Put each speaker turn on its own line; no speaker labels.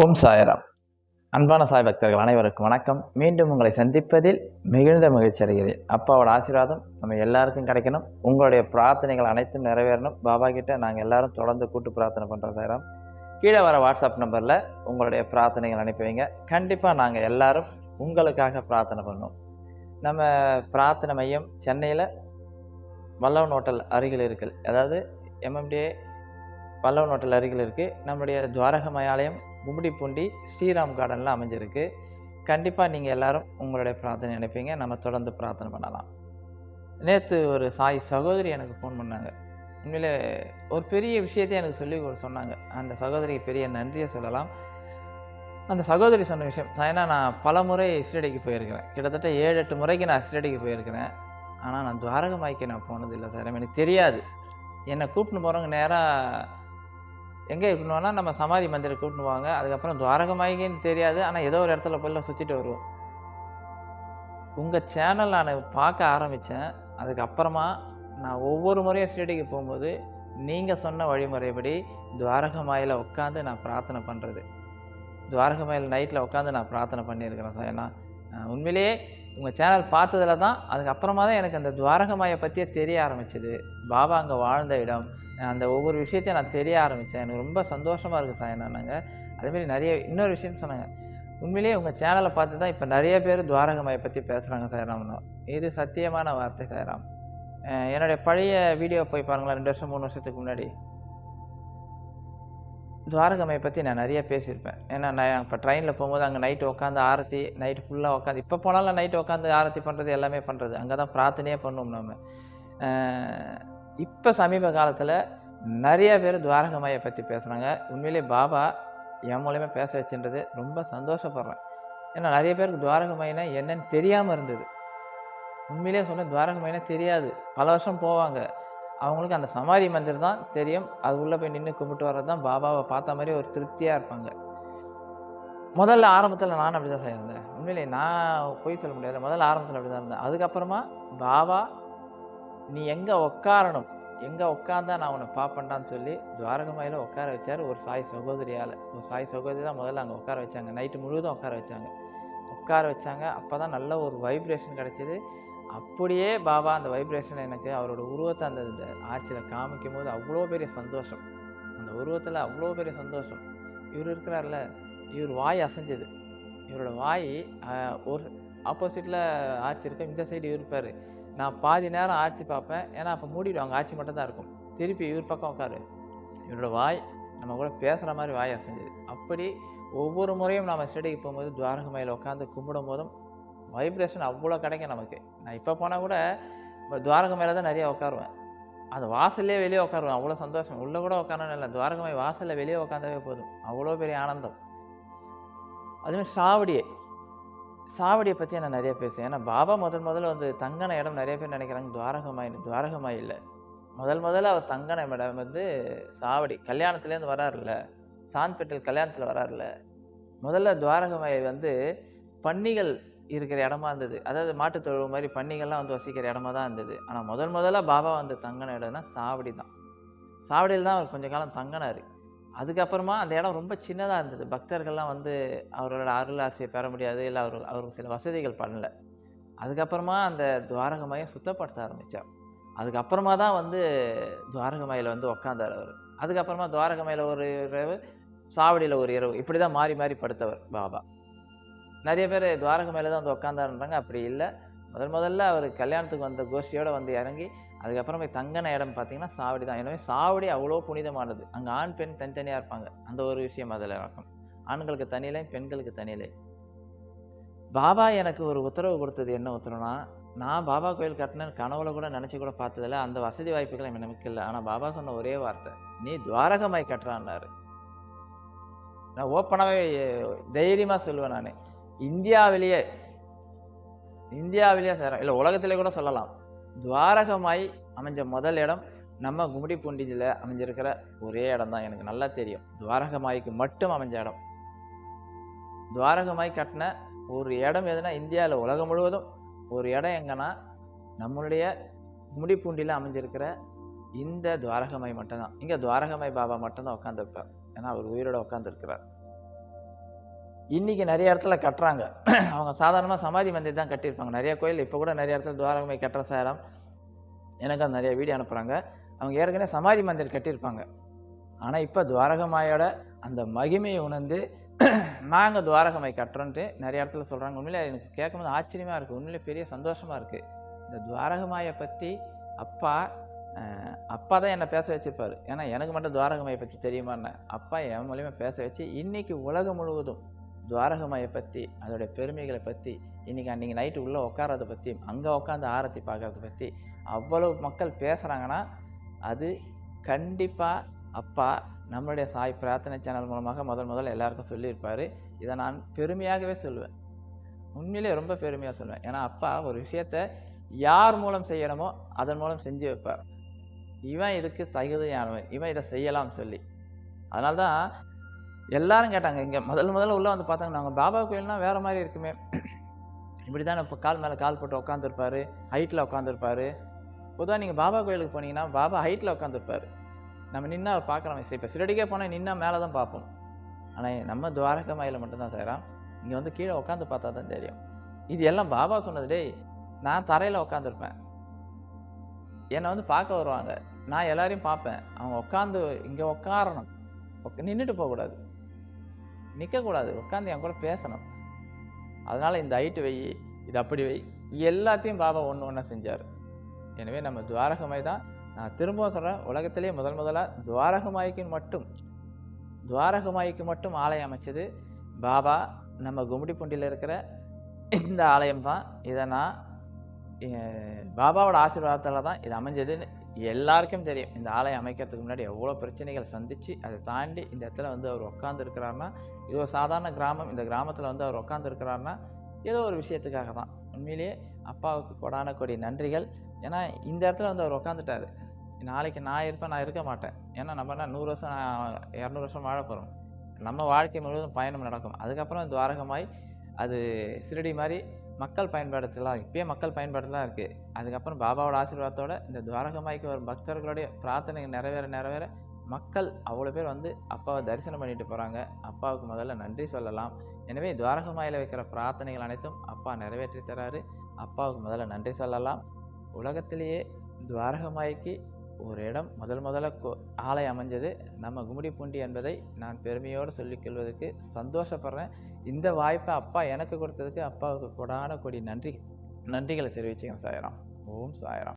ஓம் சாயராம். அன்பான சாய் பக்தர்கள் அனைவருக்கும் வணக்கம். மீண்டும் உங்களை சந்திப்பதில் மிகுந்த மகிழ்ச்சி அடைகிறேன். அப்பாவோட ஆசீர்வாதம் நம்ம எல்லாருக்கும் கிடைக்கணும். உங்களுடைய பிரார்த்தனைகள் அனைத்தும் நிறைவேறணும். பாபா கிட்ட நாங்கள் எல்லாரும் தொடர்ந்து கூட்டு பிரார்த்தனை பண்ணுறோம் சாயராம். கீழே வர வாட்ஸ்அப் நம்பரில் உங்களுடைய பிரார்த்தனைகள் அனுப்பி வைங்க. கண்டிப்பாக நாங்கள் எல்லாரும் உங்களுக்காக பிரார்த்தனை பண்ணோம் நம்ம பிரார்த்தனை மையம் சென்னையில் வல்லவன் ஹோட்டல் அருகில் இருக்குது அதாவது எம்எம்டிஏ பல்லவன் ஹோட்டல் அருகில் இருக்குது நம்முடைய துவாரக மயாலயம் கும்மிடிப்பூண்டி ஸ்ரீராம் கார்டனில் அமைஞ்சிருக்கு. கண்டிப்பாக நீங்கள் எல்லாரும் உங்களுடைய பிரார்த்தனை அனுப்பிங்க நம்ம தொடர்ந்து பிரார்த்தனை பண்ணலாம். நேற்று ஒரு சாய் சகோதரி எனக்கு ஃபோன் பண்ணாங்க. உண்மையில் ஒரு பெரிய விஷயத்தை எனக்கு சொல்லி கொடு- சொன்னாங்க. அந்த சகோதரிக்கு பெரிய நன்றியை சொல்லலாம். அந்த சகோதரி சொன்ன விஷயம் ஏன்னா நான் பல முறை ஸ்ரீடிக்கு போயிருக்கிறேன். கிட்டத்தட்ட ஏழு எட்டு முறைக்கு நான் ஸ்ரீடிக்கு போயிருக்கிறேன். ஆனால் நான் துவாரகமாய்க்கு நான் போனதில்லை சார். எனக்கு தெரியாது. என்னை கூப்பிட்டு போகிறவங்க நேராக எங்கே கூப்பிடுவோம்னா நம்ம சமாதி மந்திரம் கூப்பிட்டு அதுக்கப்புறம் துவாரகமாயின்னு தெரியாது. ஆனால் ஏதோ ஒரு இடத்துல போய் சுற்றிட்டு வருவோம். உங்கள் சேனல் நான் பார்க்க ஆரம்பித்தேன் அதுக்கப்புறமா நான் ஒவ்வொரு முறையும் ஸ்டேடிக்கு போகும்போது நீங்கள் சொன்ன வழிமுறைப்படி துவாரகமாயில் உட்காந்து நான் பிரார்த்தனை பண்ணுறது துவாரகமாயில் நைட்டில் உட்காந்து நான் பிரார்த்தனை பண்ணியிருக்கிறேன் சார். ஏன்னா உண்மையிலேயே உங்கள் சேனல் பார்த்ததுல தான் அதுக்கப்புறமா தான் எனக்கு அந்த துவாரகமாயை பற்றியே தெரிய ஆரம்பிச்சது. பாபா அங்கே வாழ்ந்த இடம் அந்த ஒவ்வொரு விஷயத்தையும் நான் தெரிய ஆரம்பித்தேன் எனக்கு ரொம்ப சந்தோஷமாக இருக்குது சார் என்னன்னாங்க அதேமாரி நிறைய இன்னொரு விஷயம் சொன்னாங்க. உண்மையிலேயே உங்கள் சேனலை பார்த்து தான் இப்போ நிறைய பேர் துவாரகமாயை பற்றி பேசுகிறாங்க சாய்ராம்னு இது சத்தியமான வார்த்தை சாய்ராம் என்னுடைய பழைய வீடியோ போய் பாருங்களேன் ரெண்டு வருஷம் மூணு வருஷத்துக்கு முன்னாடி. துவாரகமையை பற்றி நான் நிறைய பேசியிருப்பேன். ஏன்னா நான் இப்போ ட்ரெயினில் போகும்போது அங்கே நைட்டு உட்காந்து ஆரத்தி நைட்டு ஃபுல்லாக உட்காந்து இப்போ போனாலும் நைட்டு உட்காந்து ஆரத்தி பண்ணுறது எல்லாமே பண்ணுறது அங்கே தான் பிரார்த்தனையே பண்ணுவோம் நம்ம இப்போ சமீப காலத்தில் நிறைய பேர் துவாரகமாயை பற்றி பேசுகிறாங்க உண்மையிலே பாபா என் மூலியமாக பேச வச்சுன்றது ரொம்ப சந்தோஷப்படுறேன். ஏன்னா நிறைய பேருக்கு துவாரகமாயினா என்னன்னு தெரியாமல் இருந்தது. உண்மையிலே சொன்ன துவாரகமாயினா தெரியாது. பல வருஷம் போவாங்க. அவங்களுக்கு அந்த சமாதி மந்திர் தான் தெரியும். அது உள்ளே போய் நின்று கும்பிட்டு வர்றது தான் பாபாவை பார்த்த மாதிரி ஒரு திருப்தியாக இருப்பாங்க. முதல்ல ஆரம்பத்தில் நான் அப்படி தான் இருந்தேன் உண்மையிலே நான் போய் சொல்ல முடியாது. முதல்ல ஆரம்பத்தில் அப்படி தான் இருந்தேன். அதுக்கப்புறமா பாபா நீ எங்கே உட்காரணும் எங்கே உட்காந்தா நான் உன்னை பார்ப்பேன்டான்னு சொல்லி துவாரகமாயில் உட்கார வச்சார் ஒரு சாய் சகோதரியால். ஒரு சாய் சகோதரி தான் முதல்ல அங்கே உட்கார வச்சாங்க. நைட்டு முழுவதும் உட்கார வச்சாங்க. உட்கார வச்சாங்க. அப்போ தான் நல்ல ஒரு வைப்ரேஷன் கிடச்சிது. அப்படியே பாபா அந்த வைப்ரேஷன் எனக்கு அவரோட உருவத்தை அந்த இந்த ஆட்சியில் காமிக்கும் போது அவ்வளோ பெரிய சந்தோஷம். அந்த உருவத்தில் அவ்வளோ பெரிய சந்தோஷம். இவர் இருக்கிறார்ல இவர் வாய் அசைஞ்சது. இவரோட வாய் ஒரு ஆப்போசிட்டில் ஆட்சி இருக்க. இந்த சைடு இவர் இருப்பார். நான் பாதி நேரம் ஆட்சி பார்ப்பேன். ஏன்னா அப்போ மூடிடுவாங்க. ஆட்சி மட்டும்தான் இருக்கும். திருப்பி இவர் பக்கம் உட்காரு. இவரோட வாய் நம்ம கூட பேசுகிற மாதிரி வாய் அசைஞ்சது அப்படி ஒவ்வொரு முறையும் நம்ம ஸ்டடிக்கு போகும்போது துவாரகமையில் உட்காந்து கும்பிடும் போதும் வைப்ரேஷன் அவ்வளோ கிடைக்கும் நமக்கு. நான் இப்போ போனால் கூட துவாரக மேலே தான் நிறைய உட்காருவேன். அந்த வாசல்லே வெளியே உட்காருவேன். அவ்வளோ சந்தோஷம். உள்ளே கூட உட்காரணும் இல்லை. துவாரகமாய் வாசலில் வெளியே உட்காந்தாவே போதும். அவ்வளோ பெரிய ஆனந்தம். அதுமாதிரி சாவடியை. சாவடியை பற்றி நான் நிறைய பேசுவேன். ஏன்னா பாபா முதல் முதல்ல வந்து தங்கன இடம் நிறைய பேர் நினைக்கிறாங்க. துவாரகமாய் துவாரகமாய் இல்லை. முதல் முதல்ல அவர் தங்கன இடம் வந்து சாவடி. கல்யாணத்துலேருந்து வராருல்ல. சாந்த்பேட்டில் கல்யாணத்தில் வராருல்ல. முதல்ல துவாரகமாய் வந்து பன்னிகள் இருக்கிற இடமா இருந்தது. அதாவது மாட்டுத் தொழுவு மாதிரி பன்னிகள்லாம் வந்து வசிக்கிற இடமா தான் இருந்தது. ஆனால் முதல் முதல்ல பாபா வந்து தங்கின இடம்னா சாவடி தான். சாவடியில் தான் அவர் கொஞ்ச காலம் தங்கினார். அதுக்கப்புறமா அந்த இடம் ரொம்ப சின்னதாக இருந்தது. பக்தர்கள்லாம் வந்து அவரோட அருள் ஆசையை பெற முடியாது. இல்லை அவர் அவருக்கு சில வசதிகள் பண்ணல. அதுக்கப்புறமா அந்த துவாரகமாயை சுத்தப்படுத்த ஆரம்பித்தார் அதுக்கப்புறமா தான் வந்து துவாரகமாயில் வந்து உக்காந்தார் அவர். அதுக்கப்புறமா துவாரகமாயில் ஒரு இரவு சாவடியில் ஒரு இரவு இப்படி தான் மாறி மாறி படுத்தவர் பாபா. நிறைய பேர் துவாரக தான் வந்து உட்காந்தாருன்றாங்க அப்படி இல்லை. முதல் முதல்ல அவர் கல்யாணத்துக்கு வந்த கோஷ்டியோடு வந்து இறங்கி அதுக்கப்புறம் போய் தங்கின இடம் பார்த்தீங்கன்னா சாவடி தான். எனவே சாவடி அவ்வளோ புனிதமானது. அங்கே ஆண் பெண் தனித்தனியாக இருப்பாங்க. அந்த ஒரு விஷயம் அதில் நடக்கும். ஆண்களுக்கு தனியிலே பெண்களுக்கு தனியிலே. பாபா எனக்கு ஒரு உத்தரவு கொடுத்தது என்ன உத்தரவுனா நான் பாபா கோயில் கட்டினேன் கனவுல கூட நினச்சி கூட பார்த்ததில்ல. அந்த வசதி வாய்ப்புகள் எனக்கு இல்லை ஆனால் பாபா சொன்ன ஒரே வார்த்தை நீ துவாரகமாய் கட்டுறான்னாரு. நான் ஓப்பனாகவே தைரியமாக சொல்லுவேன் நான். இந்தியாவிலேயே இந்தியாவிலேயே சேரம் இல்லை உலகத்திலே கூட சொல்லலாம். துவாரகமாய் அமைஞ்ச முதல் இடம் நம்ம கும்மிடி பூண்டியில் அமைஞ்சிருக்கிற ஒரே இடம் தான் எனக்கு நல்லா தெரியும். துவாரகமாய்க்கு மட்டும் அமைஞ்ச இடம். துவாரகமாய் கட்டின ஒரு இடம் எதுனா இந்தியாவில் உலகம் முழுவதும் ஒரு இடம் எங்கன்னா நம்மளுடைய கும்மிடி பூண்டியில் அமைஞ்சிருக்கிற இந்த துவாரகமாய் மட்டும்தான். இங்கே துவாரகமாய் பாபா மட்டும்தான் உட்காந்துருப்பார் ஏன்னா அவர் உயிரோட உட்காந்துருக்கிறார் இன்றைக்கி நிறைய இடத்துல கட்டுறாங்க. அவங்க சாதாரணமாக சமாதி மந்திர் தான் கட்டியிருப்பாங்க. நிறைய கோயில் இப்போ கூட நிறைய இடத்துல துவாரகமை கட்டுற சேரம் எனக்கு அது நிறைய வீடியோ அனுப்புகிறாங்க அவங்க ஏற்கனவே சமாதி மந்திர் கட்டியிருப்பாங்க. ஆனால் இப்போ துவாரகமாயோட அந்த மகிமையை உணர்ந்து நாங்கள் துவாரகமை கட்டுறோன்ட்டு நிறைய இடத்துல சொல்கிறாங்க உண்மையிலே எனக்கு கேட்கும்போது ஆச்சரியமாக இருக்குது உண்மையிலே பெரிய சந்தோஷமாக இருக்குது இந்த துவாரகமாயை பற்றி அப்பா அப்பா தான் என்னை பேச வச்சுருப்பார். ஏன்னா எனக்கு மட்டும் துவாரகமையை பற்றி தெரியுமான்னு. அப்பா என் மூலியமாக பேச வச்சு இன்றைக்கி உலகம் முழுவதும் துவாரகமாயை பற்றி அதோடைய பெருமைகளை பற்றி இன்றைக்கி அன்றைக்கி நைட்டு உள்ளே உட்காரதை பற்றி அங்கே உட்காந்து ஆரத்தி பார்க்குறத பற்றி அவ்வளவு மக்கள் பேசுகிறாங்கன்னா அது கண்டிப்பாக அப்பா நம்மளுடைய சாய் பிரார்த்தனை சேனல் மூலமாக முதல் முதல்ல எல்லாருக்கும் சொல்லியிருப்பார். இதை நான் பெருமையாகவே சொல்லுவேன். உண்மையிலே ரொம்ப பெருமையாக சொல்லுவேன். ஏன்னா அப்பா ஒரு விஷயத்த யார் மூலம் செய்யணுமோ அதன் மூலம் செஞ்சு வைப்பார். இவன் இதுக்கு தகுதியானவன். இவன் இதை செய்யலாம் சொல்லி. அதனால்தான் எல்லாரும் கேட்டாங்க. இங்கே முதல் முதல்ல உள்ளே வந்து பார்த்தாங்க. நாங்கள் பாபா கோயில்னா வேறு மாதிரி இருக்குமே. இப்படி தான் இப்போ கால் மேலே கால் போட்டு உட்காந்துருப்பாரு ஹைட்டில் உட்காந்துருப்பாரு பொதுவாக நீங்கள் பாபா கோயிலுக்கு போனீங்கன்னா பாபா ஹைட்டில் உட்காந்துருப்பாரு நம்ம நின்று அவர் பார்க்குறோம் இப்போ சிறடிக்கே போனால் நின்னா மேலே தான் பார்ப்போம். ஆனால் நம்ம துவாரக மாயில் மட்டும்தான் செய்கிறோம் இங்கே வந்து கீழே உட்காந்து பார்த்தா தான் தெரியும். இது எல்லாம் பாபா சொன்னது டேய் நான் தரையில் உட்காந்துருப்பேன் என்னை வந்து பார்க்க வருவாங்க. நான் எல்லாரையும் பார்ப்பேன். அவங்க உட்காந்து இங்கே உட்காரணும். நின்றுட்டு போகக்கூடாது. நிற்கக்கூடாது உட்காந்து என் கூட பேசணும். அதனால் இந்த ஹைட்டு வை இது அப்படி வை. எல்லாத்தையும் பாபா ஒன்று ஒன்றா செஞ்சார். எனவே நம்ம துவாரகமாய் தான் நான் திரும்பவும் சொல்கிறேன் உலகத்திலே முதல் முதலாக துவாரகமாய்க்கு மட்டும் துவாரகமாய்க்கு மட்டும் ஆலயம் அமைச்சது பாபா. நம்ம கும்மிடிப்பூண்டியில் இருக்கிற இந்த ஆலயம் தான். இதை நான் பாபாவோட ஆசீர்வாதத்தால் தான் இது அமைஞ்சதுன்னு எல்லாருக்கும் தெரியும். இந்த ஆலயம் அமைக்கிறதுக்கு முன்னாடி எவ்வளோ பிரச்சனைகள் சந்தித்து அதை தாண்டி இந்த இடத்துல வந்து அவர் உட்காந்துருக்கிறாருன்னா இது ஒரு சாதாரண கிராமம். இந்த கிராமத்தில் வந்து அவர் உட்காந்துருக்கிறாருன்னா ஏதோ ஒரு விஷயத்துக்காக தான். உண்மையிலேயே அப்பாவுக்கு கொடான கொடி நன்றிகள். ஏன்னா இந்த இடத்துல வந்து அவர் உட்காந்துட்டாரு நாளைக்கு நான் இருப்பேன் நான் இருக்க மாட்டேன். ஏன்னா நம்ம என்ன நூறு வருஷம் இரநூறு வருஷம் வாழ போகிறோம் நம்ம வாழ்க்கை முழுவதும் பயணம் நடக்கும். அதுக்கப்புறம் துவாரகமாய் அது சிறுடி மாதிரி மக்கள் பயன்படுத்தலாம் இப்பயே மக்கள் பயன்பாடுலாம் இருக்குது அதுக்கப்புறம் பாபாவோட ஆசீர்வாதத்தோடு இந்த துவாரகமாய்க்கு வரும் பக்தர்களுடைய பிரார்த்தனை நிறைவேற நிறைவேற மக்கள் அவ்வளோ பேர் வந்து அப்பாவை தரிசனம் பண்ணிட்டு போகிறாங்க அப்பாவுக்கு முதல்ல நன்றி சொல்லலாம். எனவே துவாரகமாயில் வைக்கிற பிரார்த்தனைகள் அனைத்தும் அப்பா நிறைவேற்றி தராரு. அப்பாவுக்கு முதல்ல நன்றி சொல்லலாம். உலகத்திலேயே துவாரகமாய்க்கு ஒரு இடம் முதல் முதல்ல கோ ஆலை அமைஞ்சது. நம்ம கும்மிடிப்பூண்டி என்பதை நான் பெருமையோடு சொல்லிக்கொள்வதற்கு சந்தோஷப்படுறேன். இந்த வாய்ப்பை அப்பா எனக்கு கொடுத்ததுக்கு அப்பாவுக்கு கொடான கொடி நன்றி நன்றிகளை தெரிவிச்சுக்கிறேன் சாயராம். ஓம் சாய்ராம்.